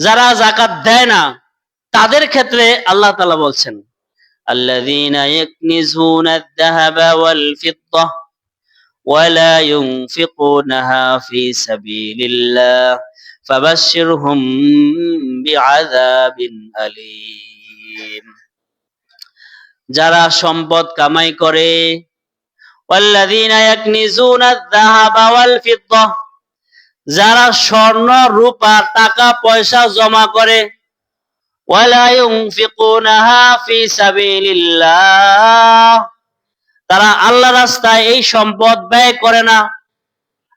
যারা জাকাত দেয় না তাদের ক্ষেত্রে আল্লাহ তাআলা বলছেন الذين يكنزون الذهب والفضة ولا ينفقونها في سبيل الله فبشرهم بعذاب أليم যারা সম্পদ কামাই করে والذين يكنزون الذهب والفضة যারা স্বর্ণ, রূপা, টাকা, পয়সা জমা করে তারা আল্লাহ রাস্তায় এই সম্পদ ব্যয় করে না।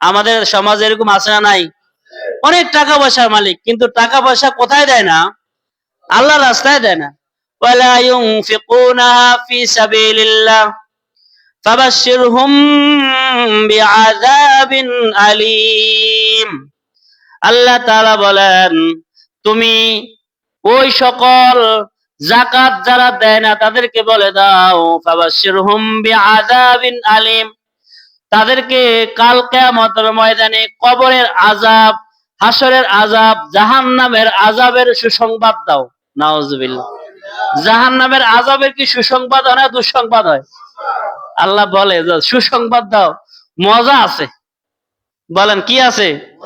আমাদের সমাজে এরকম আছে না নাই? অনেক টাকা পয়সার মালিক, কিন্তু টাকা পয়সা কোথায় দেয় না? আল্লাহ রাস্তায় দেয় না। আল্লাহ বলেন, তুমি ওই সকল জাকাত যারা দেয় না, তাদেরকে বলে দাও ফাবাশশিরহুম বিআযাবিন আলিম। তাদেরকে কাল কিয়ামতের ময়দানে কবরের আজাব হাসরের আযাব, জাহান্নামের আজাবের সুসংবাদ দাও। নাউজুবিল্লাহ। জাহান্নামের আজাবের কি সুসংবাদ হয় না দুঃসংবাদ হয়? আল্লাহ বলে সুসংবাদ দাও। মজা আছে। বলেন, কি আছে?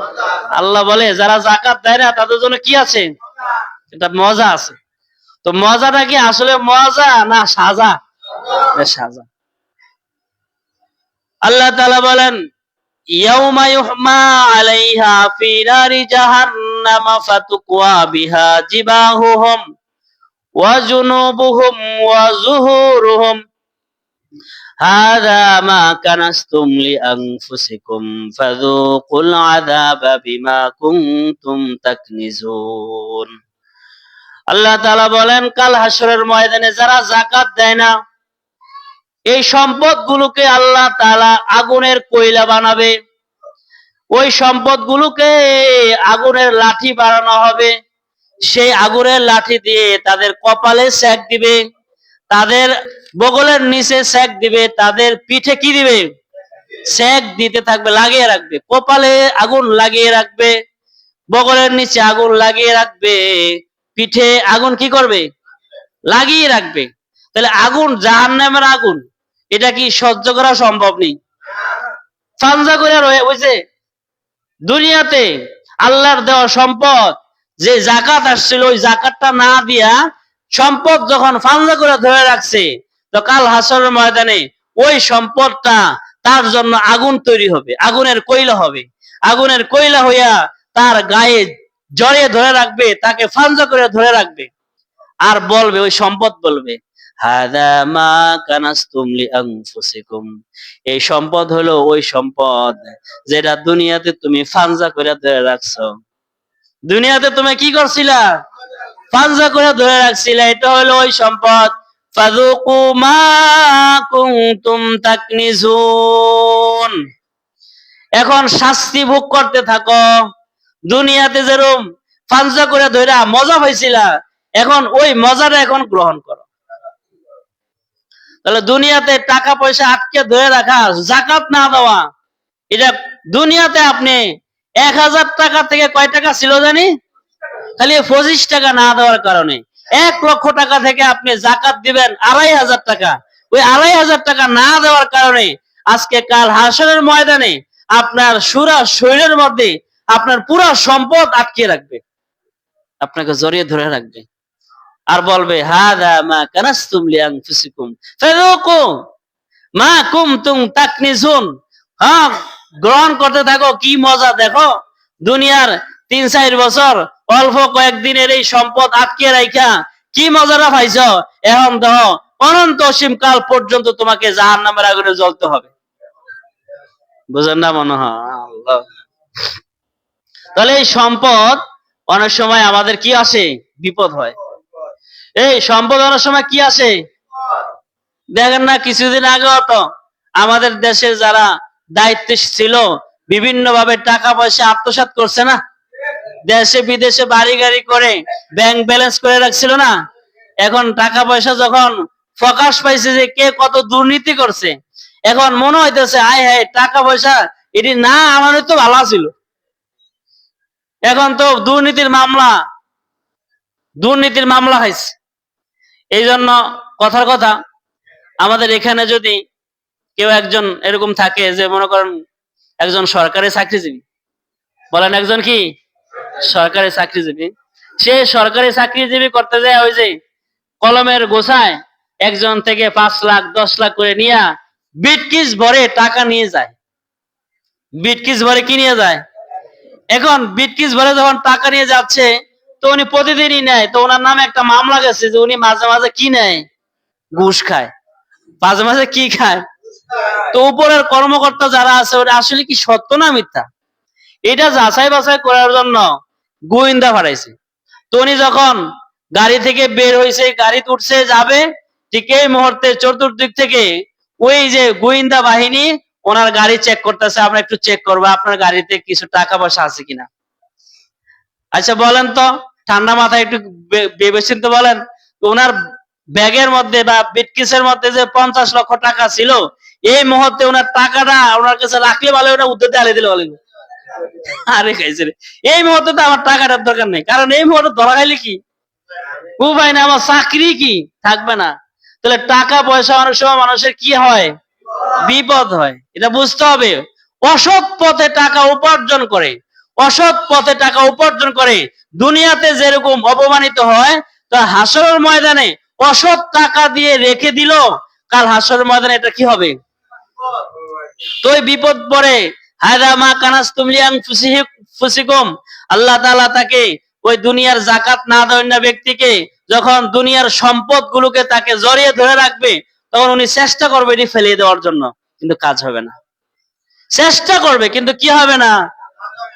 আল্লাহ বলে, যারা জাকাত দেয় না, তাদের জন্য কি আছে? এটা মজা আছে। তো মজাটা কি আসলে মজা না সাজা? সাজা। আল্লাহ তাআলা বলেন যুহুরুহুম هذا ما كنستم لأنفسكم فذوقوا العذاب بما كنتم تكنزون আল্লাহ তাআলা বলেন কাল হাসরের ময়দানে যারা জাকাত দেয় না এই সম্পদগুলোকে আল্লাহ তাআলা আগুনের কয়লা বানাবে ওই সম্পদগুলোকে আগুনের লাঠি বানানো হবে সেই আগুনের লাঠি দিয়ে তাদের কপালে সেক দিবে তাদের বগলের নিচে সেক দিবে, তাদের পিঠে কি দিবে? সেক দিতে থাকবে, লাগিয়ে রাখবে। কপালে আগুন লাগিয়ে রাখবে, বগলের নিচে আগুন লাগিয়ে রাখবে। পিঠে আগুন কি করবে? লাগিয়ে রাখবে। তাহলে আগুন, জাহান্নামের আগুন, এটা কি সহ্য করা সম্ভব নেই? ফানজা করে রয়ে, বুঝছে? দুনিয়াতে আল্লাহর দেওয়া সম্পদ, যে জাকাত আসছিল, ওই জাকাতটা না দিয়া সম্পদ যখন ফানজা করে ধরে রাখছে তো কাল হাসরের ময়দানে ওই সম্পদটা তার জন্য আগুন তৈরি হবে, আগুনের কয়লা হবে। আগুনের কয়লা হইয়া তার গায়ে জড়িয়ে ধরে রাখবে, তাকে ফানজা করে ধরে রাখবে। আর বলবে, ওই সম্পদ বলবে এই সম্পদ হলো ওই সম্পদ যেটা দুনিয়াতে তুমি ফানজা করে ধরে রাখছো। দুনিয়াতে তুমি কি করছিলা? ফানজা করে ধরে রাখছিলা, এটা হলো ওই সম্পদ এখন শাস্তি ভোগ করতে থাকো। দুনিয়াতে যেরকম ফানজা করে ধইরা মজা পাইছিলা, এখন ওই মজাটা এখন গ্রহণ করো। তাহলে দুনিয়াতে টাকা পয়সা আটকে ধরে রাখা জাকাত না দেওয়া, এটা দুনিয়াতে আপনি এক হাজার টাকা থেকে কয় টাকা ছিল জানি? খালি পঁচিশ টাকা না দেওয়ার কারণে। এক লক্ষ টাকা থেকে আপনি জাকাত দিবেন আড়াই হাজার টাকা। ওই আড়াই হাজার টাকা না দেওয়ার কারণে আজকে কাল হাসনের ময়দানে আপনার সুরা শরীরের মধ্যে আপনার পুরা সম্পদ আটকে রাখবে। আপনাকে জড়িয়ে ধরে রাখবে। আর বলবে, হাদা হ্যাঁ গ্রহণ করতে থাকো, কি মজা, দেখো। দুনিয়ার তিন চার বছর অল্প কয়েকদিনের এই সম্পদ আটকে রাখা কি মজাটা পাইছ এখন দেখো অনন্ত অসীম কাল পর্যন্ত তোমাকে জাহান নামের আগুনে জ্বলতে হবে। বুঝেন না মনে হয়? তাহলে এই সম্পদ, অনেক সময় আমাদের কি আসে? বিপদ হয়। এই সম্পদ অনেক সময় কি আসে? দেখেন না, কিছুদিন আগে তো আমাদের দেশে যারা দায়িত্ব ছিল বিভিন্ন ভাবে টাকা পয়সা আত্মসাৎ করছে না? দেশে বিদেশে বাড়ি গাড়ি করে ব্যাংক ব্যালেন্স করে রাখছিল না? এখন টাকা পয়সা যখন প্রকাশ পাইছে যে কে কত দুর্নীতি করছে, এখন মনে হইতেছে আয় হায়, টাকা পয়সা, এটি না আমার তো ভালো ছিল এখন তো দুর্নীতির মামলা দুর্নীতির মামলা হয়েছে এই জন্য কথার কথা, আমাদের এখানে যদি কেউ একজন এরকম থাকে যে মনে করেন একজন সরকারি চাকরিজীবী, বলেন একজন কি? সরকারি চাকরিজীবী। সে সরকারি চাকরিজীবী করতে যায় ওই যে কলমের গোছায়, একজন থেকে পাঁচ লাখ, দশ লাখ করে নিয়ে বিটকিস ভরে টাকা নিয়ে যায়। বিটকিস ভরে কি নিয়ে যায়? এখন বিটকিস ভরে যখন টাকা নিয়ে যাচ্ছে, তো উনি প্রতিদিনই নেয়। তো ওনার নামে একটা মামলা গেছে যে উনি মাঝে মাঝে কি নেয়? ঘুষ খায়। মাঝে মাঝে কি খায়? তো উপরের কর্মকর্তা যারা আছে, ওরা আসলে কি সত্য না মিথ্যা? এটা যাচাই বাছাই করার জন্য গোয়েন্দা ভাড়াইছে তো উনি যখন গাড়ি থেকে বের হয়েছে গাড়ি উঠছে, যাবে, ঠিক এই মুহূর্তে চতুর্দিক থেকে ওই যে গোয়েন্দা বাহিনী ওনার গাড়ি চেক করতেছে। আমরা একটু চেক করব, আপনার গাড়িতে কিছু টাকা পয়সা আছে কিনা। আচ্ছা বলেন তো, ঠান্ডা মাথায় একটু বে- ভেবেচিন্তে বলেন, ওনার ব্যাগের মধ্যে বা বিটকিসের মধ্যে যে পঞ্চাশ লক্ষ টাকা ছিল, এই মুহূর্তে ওনার টাকাটা ওনার কাছে রাখলে ভালো ওটা উদ্যোগে আলে দিলে ভালো আরে খাইছে রে। এই মুহূর্তে তো আমার টাকাটার দরকার নেই। কারণ এই মুহূর্তে ধরা খাইলে কি? উপায় না, আমার চাকরি কি? থাকবে না। তাহলে টাকা, পয়সা অনেক সময় মানুষের কি হয়? বিপদ হয়। এটা বুঝতে হবে। অসৎ পথে টাকা উপার্জন করে। অসৎ পথে টাকা উপার্জন করে। দুনিয়াতে যেরকম অপমানিত হয়, তা হাসরের ময়দানে অসৎ টাকা দিয়ে রেখে দিল। কাল হাসরের ময়দানে এটা কি হবে? তো বিপদ পড়ে আল্লাহ তাআলা তাকে ওই দুনিয়ার জাকাত না দেওয়া না ব্যক্তিকে যখন দুনিয়ার সম্পদ গুলোকে তাকে জড়িয়ে ধরে রাখবে, তখন উনি চেষ্টা করবে এটি ফেলিয়ে দেওয়ার জন্য, কিন্তু কাজ হবে না। চেষ্টা করবে, কিন্তু কি হবে না?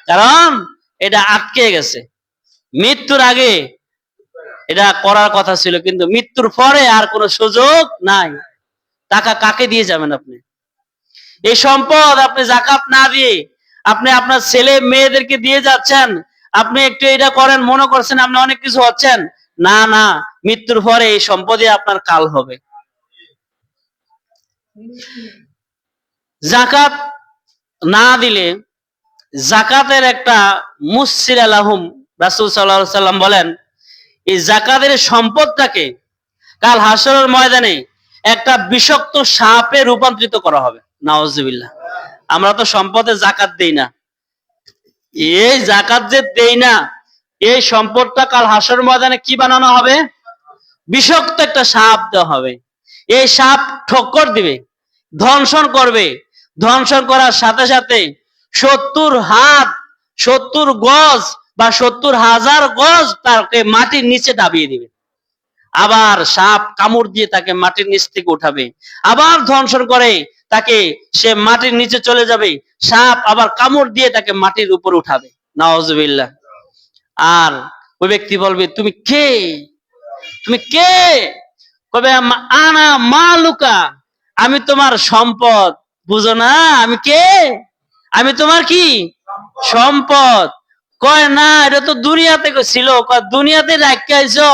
কারণ এটা আটকে গেছে। মৃত্যুর আগে এটা করার কথা ছিল, কিন্তু মৃত্যুর পরে আর কোনো সুযোগ নাই। টাকা কাকে দিয়ে যাবেন আপনি? এই সম্পদ, আপনি জাকাত না দিয়ে আপনি আপনার ছেলে মেয়েদেরকে দিয়ে যাচ্ছেন, আপনি একটু এটা করেন, মনে করছেন আপনি অনেক কিছু হচ্ছেন, না না, মৃত্যুর পরে এই সম্পদই আপনার কাল হবে। জাকাত না দিলে জাকাতের একটা মুসির আলাহুম রাসুল সাল্লাহ সাল্লাম বলেন, এই জাকাতের সম্পদটাকে কাল হাসরের ময়দানে একটা বিষাক্ত সাপে রূপান্তরিত করা হবে। নাওজবিল্লাহ। আমরা তো সম্পদে জাকাত দেই না। এই জাকাত যে দেই না, এই সম্পদটা কাল হাসর ময়দানে কি বানানো হবে? বিষাক্ত একটা সাপ দেওয়া হবে। এই সাপ ঠক্কর দিবে ধ্বংসন করবে। ধ্বংসন করার সাথে সাথে সত্তর হাত, সত্তর গজ বা সত্তর হাজার গজ তাকে মাটির নিচে দাবিয়ে দিবে। আবার সাপ কামড় দিয়ে তাকে মাটির নিচ থেকে উঠাবে। আবার ধ্বংসন করে তাকে সে মাটির নিচে চলে যাবে, সাপ আবার কামড় দিয়ে তাকে মাটির উপর উঠাবে। নওয়াজবিল্লাহ আর ওই ব্যক্তি বলবে, তুমি কে? তুমি কে? কবে আনা মালুকা, আমি তোমার সম্পদ। বুঝো না, আমি কে? আমি তোমার কি? সম্পদ। কয়, না, এটা তো দুনিয়াতে ছিল দুনিয়াতে আইছো,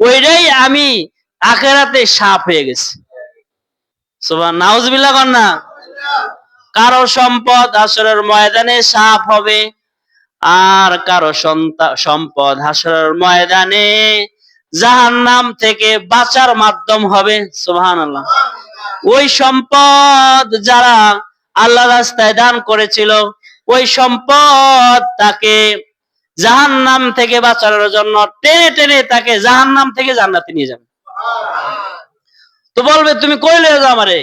ওইটাই আমি আখেরাতে সাপ হয়ে গেছি। সুবহান, নাউজুবিল্লাহ কর না। কারও সম্পদ হাসরের ময়দানে সাপ হবে, আর কারও সম্পদ হাসরের ময়দানে জাহান্নাম থেকে বাঁচার মাধ্যম হবে, সুবহানাল্লাহ। ওই সম্পদ যারা আল্লাহ রাস্তায় দান করেছিল, ওই সম্পদ তাকে জাহান নাম থেকে বাঁচানোর জন্য টেনে টেনে তাকে জাহান্নাম থেকে জান্নাতে নিয়ে যাবে। তো বলবে, তুমি কই লয়ে যাও আমারে?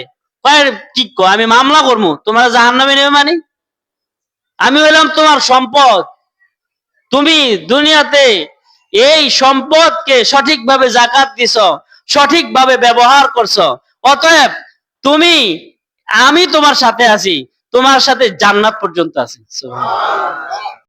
কি কো, আমি মামলা করব তোমার জাহান্নামে নেবে মানে? আমি হইলাম তোমার সম্পদ। তুমি দুনিয়াতে এই সম্পদকে সঠিকভাবে জাকাত দিছ, সঠিকভাবে ব্যবহার করছ। অতএব তুমি, আমি তোমার সাথে আছি, তোমার সাথে জান্নাত পর্যন্ত আছি।